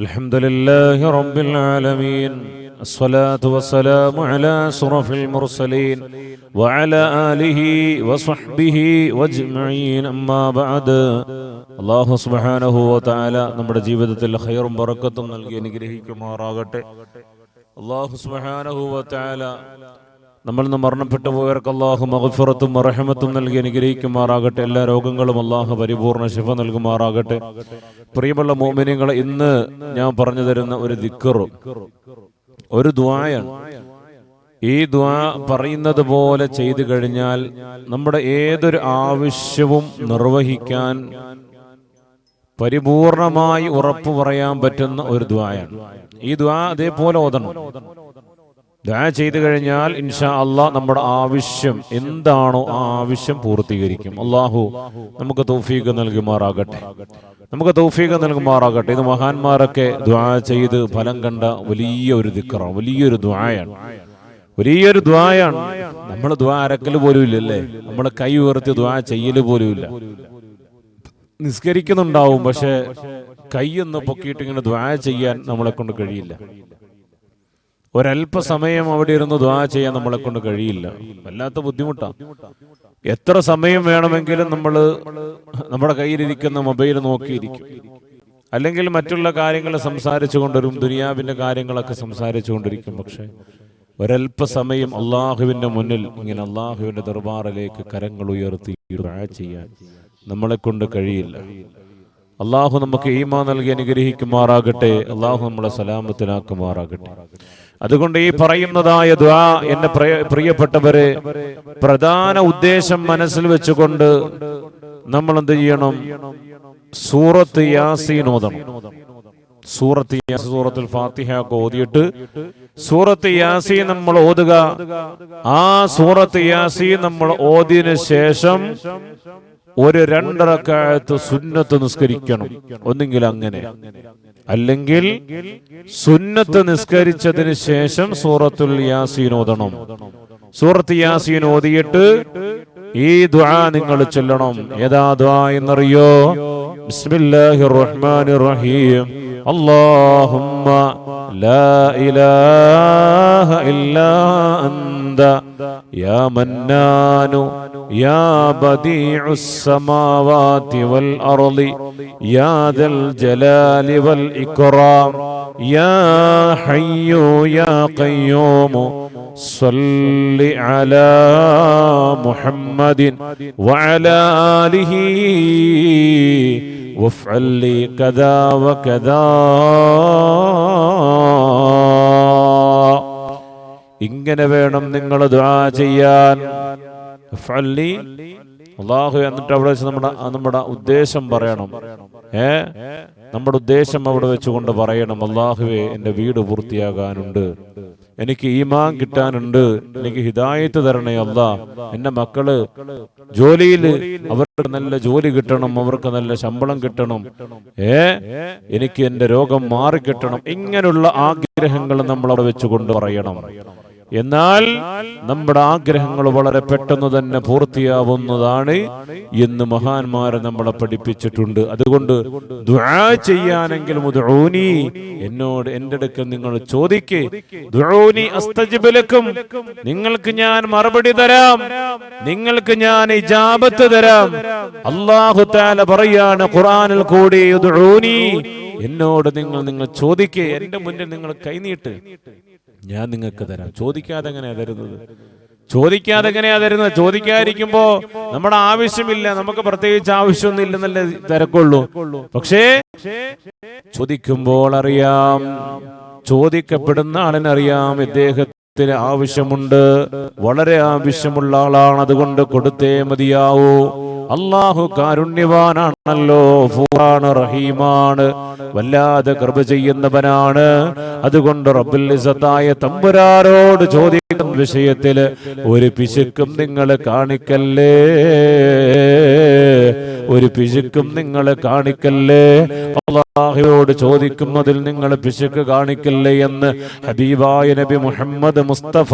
الحمد لله رب العالمين الصلاة والسلام على أشرف المرسلين وعلى آله وصحبه واجمعين أما بعد അള്ളാഹു സുബ്ഹാനഹു വതആല നമ്മുടെ ജീവിതത്തിൽ ഖൈറും ബറക്കത്തും നൽകി അനുഗ്രഹിക്കുമാറാകട്ടെ അള്ളാഹു സുബ്ഹാനഹു വതആല നമ്മൾ നിന്ന് മരണപ്പെട്ടു പോയവർക്ക് അള്ളാഹു മഹഫുറത്തും റഹമത്തും നൽകി അനുഗ്രഹിക്കുമാറാകട്ടെ. എല്ലാ രോഗങ്ങളും അള്ളാഹു പരിപൂർണ ശിഫ നൽകുമാറാകട്ടെ. പ്രിയമുള്ള മോമിനികളെ ഇന്ന് ഞാൻ പറഞ്ഞു തരുന്ന ഒരു ദിക്കറും ഒരു ദ്വായാണ് ഈ ദ്വാ പറയുന്നത് പോലെ ചെയ്തു കഴിഞ്ഞാൽ നമ്മുടെ ഏതൊരു ആവശ്യവും നിർവഹിക്കാൻ പരിപൂർണമായി ഉറപ്പു പറയാൻ പറ്റുന്ന ഒരു ദ്വായാണ് ഈ ദ്വാ അതേപോലെ ഓതണം. ദ്വാ ചെയ്തു കഴിഞ്ഞാൽ ഇൻഷാ അള്ളാ നമ്മുടെ ആവശ്യം എന്താണോ ആ ആവശ്യം പൂർത്തീകരിക്കും. അള്ളാഹു നമുക്ക് തൗഫീഖ് നൽകുമാറാകട്ടെ. നമുക്ക് തൗഫീഖ് നൽകുമാറാകട്ടെ. ഇത് മഹാന്മാരൊക്കെ ദ്വാ ചെയ്ത് ഫലം കണ്ട വലിയ ഒരു ദിക്കറാണ് വലിയൊരു ദ്വായാണ് വലിയൊരു ദ്വായാണ് നമ്മൾ ദ്വാ അരക്കൽ പോലും ഇല്ലല്ലേ? നമ്മൾ കൈ ഉയർത്തി ദ്വാ ചെയ്യൽ പോലും ഇല്ല. നിസ്കരിക്കുന്നുണ്ടാവും പക്ഷെ കൈയൊന്ന് പൊക്കിയിട്ട് ഇങ്ങനെ ദ്വാ ചെയ്യാൻ നമ്മളെ കൊണ്ട് കഴിയില്ല. ഒരല്പസമയം അവിടെ ഇരുന്ന് ദ്വാ ചെയ്യാൻ നമ്മളെ കൊണ്ട് കഴിയില്ല. വല്ലാത്ത ബുദ്ധിമുട്ടാണ് എത്ര സമയം വേണമെങ്കിലും നമ്മൾ നമ്മുടെ കയ്യിലിരിക്കുന്ന മൊബൈൽ നോക്കിയിരിക്കും. അല്ലെങ്കിൽ മറ്റുള്ള കാര്യങ്ങൾ സംസാരിച്ചു കൊണ്ടുവരും ദുനിയാവിന്റെ കാര്യങ്ങളൊക്കെ സംസാരിച്ചു കൊണ്ടിരിക്കും പക്ഷെ ഒരല്പസമയം അള്ളാഹുവിന്റെ മുന്നിൽ ഇങ്ങനെ അള്ളാഹുവിന്റെ ദർബാറിലേക്ക് കരങ്ങൾ ഉയർത്തി ചെയ്യാൻ നമ്മളെ കൊണ്ട് കഴിയില്ല. അള്ളാഹു നമുക്ക് ഈമാ നൽകി അനുഗ്രഹിക്കുമാറാകട്ടെ. അള്ളാഹു നമ്മളെ സലാമത്തിനാക്കുമാറാകട്ടെ. അതുകൊണ്ട് ഈ പറയുന്നതായ ദ്വാ എന്റെ പ്രിയ- പ്രിയപ്പെട്ടവരെ പ്രധാന ഉദ്ദേശം മനസ്സിൽ വെച്ചുകൊണ്ട് നമ്മൾ എന്ത് ചെയ്യണം? സൂറത്ത് യാസീൻ ഓതണം. സൂറത്ത് സൂറത്തുൽ ഫാത്തിഹ ഒക്കെ ഓതിയിട്ട് സൂറത്ത് യാസി നമ്മൾ ഓതുക. ആ സൂറത്ത് യാസി നമ്മൾ ഓതിയതിനു ശേഷം ഒരു രണ്ടറക്കാലത്ത് സുന്നത്ത് നിസ്കരിക്കണം. ഒന്നെങ്കിൽ അങ്ങനെ. അല്ലെങ്കിൽ സുന്നത്ത് നിസ്കരിച്ചതിന് ശേഷം സൂറത്തുൽ യാസീൻ ഓതണം. സൂറത്ത് യാസീൻ ഓതിയിട്ട് ഈ ദുആ നിങ്ങൾ ചൊല്ലണം. ഏതാ ദ്വാ എന്നറിയോ? ബിസ്മില്ലാഹിർ റഹ്മാനിർ റഹീം. اللهم لا إله إلا أنت يا منان يا بديع السماوات والأرض يا ذا الجلال والإكرام يا حي يا قيوم صل على محمد وعلى آله وافعل لي كذا وكذا ഇങ്ങനെ വേണം നിങ്ങൾ ദുആ ചെയ്യാൻ ഇഫ്അൽ ലി അള്ളാഹു എന്നിട്ട് അവിടെ വെച്ച് നമ്മുടെ നമ്മുടെ ഉദ്ദേശം പറയണം ഏ നമ്മുടെ ഉദ്ദേശം അവിടെ വെച്ചുകൊണ്ട് പറയണം അള്ളാഹുവെ എന്റെ വീട് പൂർത്തിയാകാനുണ്ട് എനിക്ക് ഈമാൻ കിട്ടാനുണ്ട്. എനിക്ക് ഹിദായത്ത് തരണേ അല്ല. എന്റെ മക്കൾ ജോലിയിൽ അവർക്ക് നല്ല ജോലി കിട്ടണം അവർക്ക് നല്ല ശമ്പളം കിട്ടണം. ഏ? എനിക്ക് എന്റെ രോഗം മാറിക്കിട്ടണം. ഇങ്ങനെയുള്ള ആഗ്രഹങ്ങൾ നമ്മൾ അവിടെ വെച്ചുകൊണ്ട് പറയണം. എന്നാൽ നമ്മുടെ ആഗ്രഹങ്ങൾ വളരെ പെട്ടെന്ന് തന്നെ പൂർത്തിയാവുന്നതാണ് എന്ന് മഹാന്മാരെ നമ്മളെ പഠിപ്പിച്ചിട്ടുണ്ട്. അതുകൊണ്ട് ദുആ ചെയ്യാനെങ്കിലും ഉദ്ഊനി എന്നോട് എന്റെ അടുക്കൽ നിങ്ങൾ ചോദിക്കേ. ദുഊനി അസ്തജിബലക്കും നിങ്ങൾക്ക് ഞാൻ മറുപടി തരാം. നിങ്ങൾക്ക് ഞാൻ ഇജാബത്ത് തരാം. അല്ലാഹു തആല പറയാണ് ഖുർആനിൽ കൂടി എന്നോട് നിങ്ങൾ നിങ്ങൾ ചോദിക്കേ. എന്റെ മുന്നിൽ നിങ്ങൾ കൈനീട്ട് ഞാൻ നിങ്ങൾക്ക് തരാം. ചോദിക്കാതെ എങ്ങനെയാ തരുന്നത് ചോദിക്കാതെ എങ്ങനെയാ തരുന്നത് ചോദിക്കാതിരിക്കുമ്പോ നമ്മുടെ ആവശ്യമില്ല. നമുക്ക് പ്രത്യേകിച്ച് ആവശ്യമൊന്നും ഇല്ലെന്നല്ലേ തിരക്കുള്ളൂ. പക്ഷേ ചോദിക്കുമ്പോൾ അറിയാം. ചോദിക്കപ്പെടുന്ന ആളിനറിയാം ഇദ്ദേഹത്തിന് ആവശ്യമുണ്ട്. വളരെ ആവശ്യമുള്ള ആളാണ്. അതുകൊണ്ട് കൊടുത്തേ മതിയാവൂ. അള്ളാഹു കാരുണ്യവാനാണല്ലോ. ഫൂറാണ് റഹീമാണ്. വല്ലാതെ കൃപ ചെയ്യുന്നവനാണ്. അതുകൊണ്ട് റബ്ബുൽ ഇസ്സത്തായ തമ്പുരാരോട് ചോദിക്കുന്ന വിഷയത്തിൽ ഒരു പിശുക്കും നിങ്ങൾ കാണിക്കല്ലേ? ഒരു പിശുക്കും നിങ്ങൾ കാണിക്കല്ലേ? അള്ളാഹുവോട് ചോദിക്കുന്നതിൽ നിങ്ങൾ പിശുക്ക് കാണിക്കല്ലേ എന്ന് ഹബീബായ നബി മുഹമ്മദ് മുസ്തഫ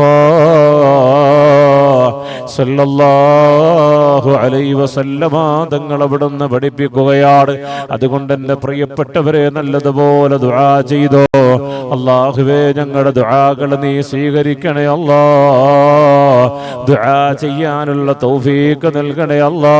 അലൈഹി വസല്ലമ തങ്ങൾ അവിടുന്ന് പഠിപ്പിക്കുകയാണ്. അതുകൊണ്ട് എന്റെ പ്രിയപ്പെട്ടവരെ നല്ലതുപോലെ ദുആ ചെയ്തോ. അള്ളാഹുവേ ഞങ്ങളുടെ ദുആകൾ നീ സ്വീകരിക്കണേ അല്ലാ. ദുആ ചെയ്യാനുള്ള തൗഫീഖ് നൽകണേ അല്ലാ.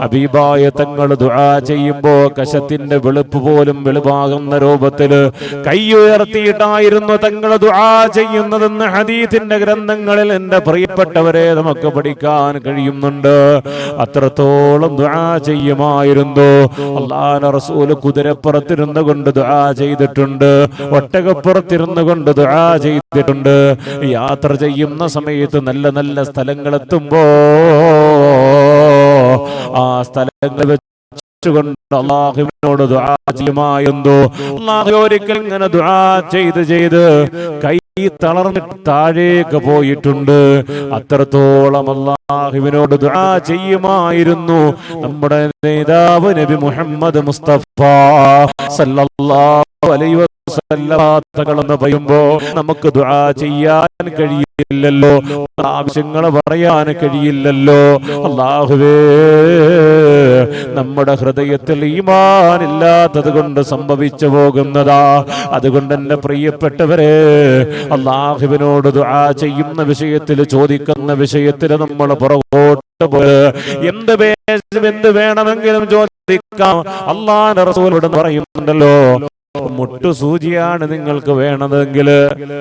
അബീബായ തങ്ങൾ ദുആ ചെയ്യുമ്പോൾ കശത്തിന്റെ വെളുപ്പ് പോലും വെളുപ്പാകുന്ന രൂപത്തിൽ കൈ ഉയർത്തിയിട്ടായിരുന്നു തങ്ങൾ ദുആ ചെയ്യുന്നതെന്ന് ഹദീത്തിന്റെ ഗ്രന്ഥങ്ങളിൽ എന്റെ പ്രിയപ്പെട്ടവരെ നമുക്ക് പഠിക്കാൻ കഴിയുന്നുണ്ട്. അത്രത്തോളം ദുആ ചെയ്യുമായിരുന്നു. അള്ളാഹ് റസൂൽ കുതിരപ്പുറത്തിരുന്നു കൊണ്ട് ദുആ ചെയ്തിട്ടുണ്ട്. ഒട്ടകപ്പുറത്തിരുന്നു കൊണ്ട് ദുആ ചെയ്തിട്ടുണ്ട്. യാത്ര ചെയ്യുന്ന സമയത്ത് നല്ല നല്ല സ്ഥലങ്ങൾ സ്ഥലങ്ങളെത്തുമ്പോ ആ സ്ഥലങ്ങൾ വെച്ചുകൊണ്ട് അള്ളാഹുവിനോട് ദുആ ചെയ്യുമായിരുന്നു. അള്ളാഹു ഒരിക്കൽ ഇങ്ങനെ ദുആ ചെയ്ത് ചെയ്ത് കൈ തളർന്നിട്ട് താഴേക്ക് പോയിട്ടുണ്ട്. അത്രത്തോളം അള്ളാഹുവിനോട് ദുആ ചെയ്യുമായിരുന്നു. നമ്മുടെ നേതാവ് നബി മുഹമ്മദ് മുസ്തഫ സല്ലല്ലാഹു അലൈഹി വസല്ലം പറയുമ്പോ നമുക്ക് ദുആ ചെയ്യാൻ കഴിയില്ലല്ലോ. ആവശ്യങ്ങൾ പറയാൻ കഴിയില്ലല്ലോ. അള്ളാഹുവേ നമ്മുടെ ഹൃദയത്തിൽ ഈമാൻ ഇല്ലാത്തത് കൊണ്ട് സംഭവിച്ചു പോകുന്നതാ. അതുകൊണ്ട് എന്റെ പ്രിയപ്പെട്ടവരെ അള്ളാഹുവിനോട് ദുആ ചെയ്യുന്ന വിഷയത്തിൽ ചോദിക്കുന്ന വിഷയത്തിൽ നമ്മൾ പുറകോട്ട് പോയി. എന്ത് എന്ത് വേണമെങ്കിലും ചോദിക്കാം. അള്ളാഹ് റസൂലോട് പറയുന്നുണ്ടല്ലോ മുട്ടുസൂചിയാണ് നിങ്ങൾക്ക് വേണതെങ്കിൽ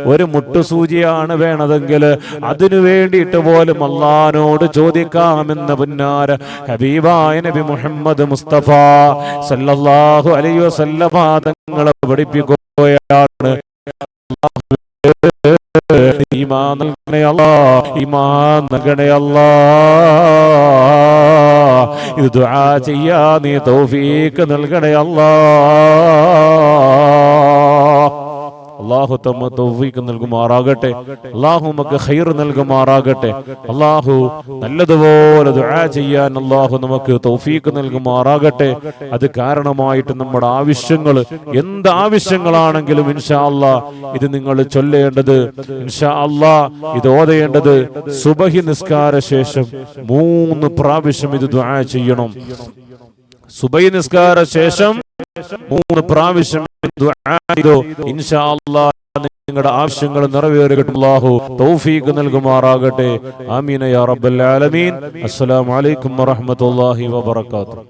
ഒരു മുട്ടു മുട്ടുസൂചിയാണ് വേണതെങ്കിൽ അതിനു വേണ്ടിയിട്ട് പോലും അള്ളഹാനോട് ചോദിക്കാമെന്ന് പുന്നാര ഹബീബായ നബി മുഹമ്മദ് മുസ്തഫ സല്ലല്ലാഹു അലൈഹി വസല്ലമ തങ്ങളെ പഠിപ്പിക്കുകയാണ്. ഈമാൻ നൽകണേ അല്ലാ ഈമാൻ നൽകണേ അല്ലാ ഇത് ദുആ ചെയ്യാ നീ തൗഫീക്ക് നൽകണേ അല്ലാ അള്ളാഹു തമ്മ തൗഫീഖ് നൽകുമാറാകട്ടെ. അള്ളാഹു നമുക്ക് ഖൈർ നൽകുമാറാകട്ടെ. അള്ളാഹു നല്ലതുപോലെ ദുആ ചെയ്യാൻ അള്ളാഹു നമുക്ക് തൗഫീഖ് നൽകുമാറാകട്ടെ. അത് കാരണമായിട്ട് നമ്മുടെ ആവശ്യങ്ങൾ എന്ത് ആവശ്യങ്ങളാണെങ്കിലും ഇൻഷാ അള്ളാ ഇത് നിങ്ങൾ ചൊല്ലേണ്ടത് ഇൻഷാ അള്ളാ ഇത് ഓതേണ്ടത് സുബഹി നിസ്കാര ശേഷം മൂന്ന് പ്രാവശ്യം ഇത് ദുആ ചെയ്യണം. സുബഹി നിസ്കാര ശേഷം മൂന്ന് പ്രാവശ്യം ചെയ്തു. ഇൻഷാ അല്ലാ നിങ്ങളുടെ ആവശ്യങ്ങൾ നിറവേറുകട്ടെ. അല്ലാഹു തൗഫീഖ് നൽകുമാറാകട്ടെ. ആമീന യാ റബ്ബൽ ആലമീൻ. അസ്സലാമു അലൈക്കും വറഹ്മത്തുള്ളാഹി വബറകാതുഹു.